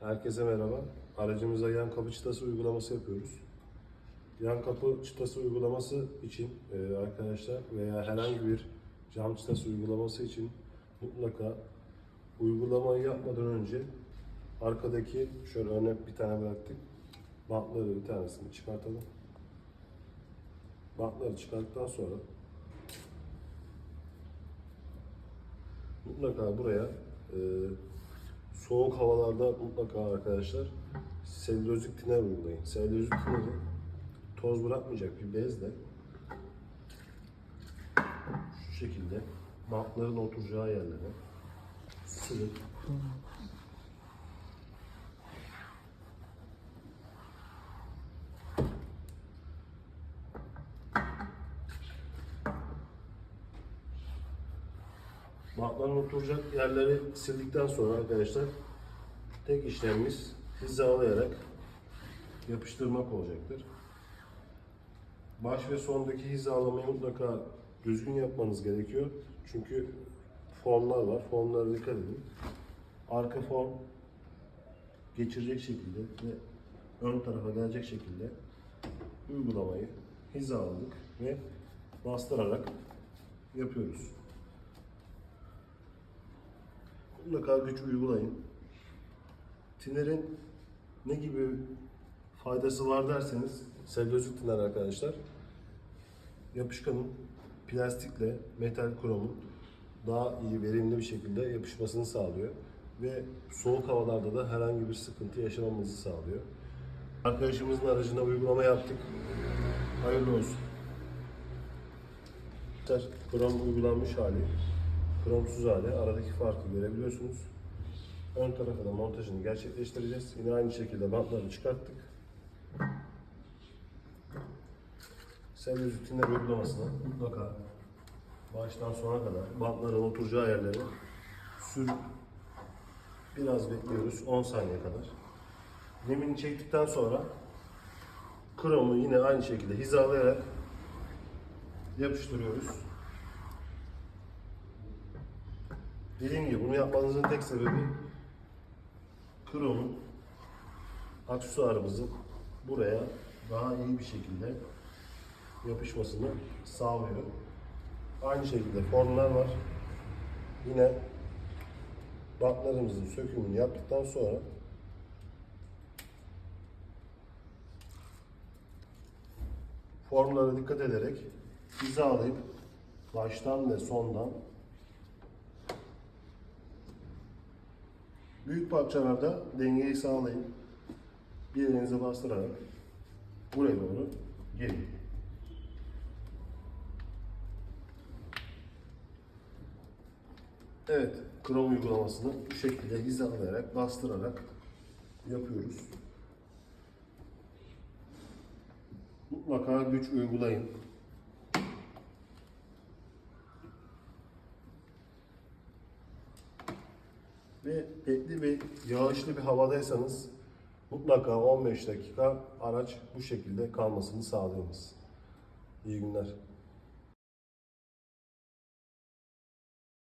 Herkese merhaba. Aracımıza yan kapı çıtası uygulaması yapıyoruz. Yan kapı çıtası uygulaması için e, arkadaşlar veya herhangi bir cam çıtası uygulaması için mutlaka uygulamayı yapmadan önce arkadaki şöyle örnek bir tane bıraktık. Bantları bir tanesini çıkartalım. Bantları çıkarttıktan sonra mutlaka buraya e, soğuk havalarda mutlaka arkadaşlar selülozik tiner uygulayın. Selülozik tineri toz bırakmayacak bir bezle şu şekilde bantların oturacağı yerlere sürün. Bantların oturacak yerleri sildikten sonra arkadaşlar tek işlemimiz hizalayarak yapıştırmak olacaktır. Baş ve sondaki hizalamayı mutlaka düzgün yapmanız gerekiyor. Çünkü formlar var. Formlara dikkat edin. Arka form geçirecek şekilde ve ön tarafa gelecek şekilde uygulamayı hizaladık ve bastırarak yapıyoruz. Mutlaka güç uygulayın. Tinerin ne gibi faydası var derseniz selülozik tiner arkadaşlar yapışkanın plastikle metal kromun daha iyi verimli bir şekilde yapışmasını sağlıyor ve soğuk havalarda da herhangi bir sıkıntı yaşamamızı sağlıyor. Arkadaşımızın aracına uygulama yaptık. Hayırlı olsun. Krom uygulanmış hali, kromsuz hali aradaki farkı görebiliyorsunuz. Ön tarafa da montajını gerçekleştireceğiz. Yine aynı şekilde bantları çıkarttık. Selüloz tinler uygulamasına mutlaka baştan sona kadar bantların oturacağı yerlere sürüp biraz bekliyoruz 10 saniye kadar. Nemini çektikten sonra kromu yine aynı şekilde hizalayarak yapıştırıyoruz. Dediğim gibi bunu yapmanızın tek sebebi kromun aksesuarımızın buraya daha iyi bir şekilde yapışmasını sağlıyor. Aynı şekilde formlar var. Yine bantlarımızın sökümünü yaptıktan sonra formlara dikkat ederek hizalayıp baştan ve sondan büyük parçalarda dengeyi sağlayın. Bir elinize bastırarak buraya doğru gelin. Evet, krom uygulamasını bu şekilde hizalayarak, bastırarak yapıyoruz. Mutlaka güç uygulayın. Ve etli ve yağışlı bir havadaysanız mutlaka 15 dakika araç bu şekilde kalmasını sağlayınız. İyi günler.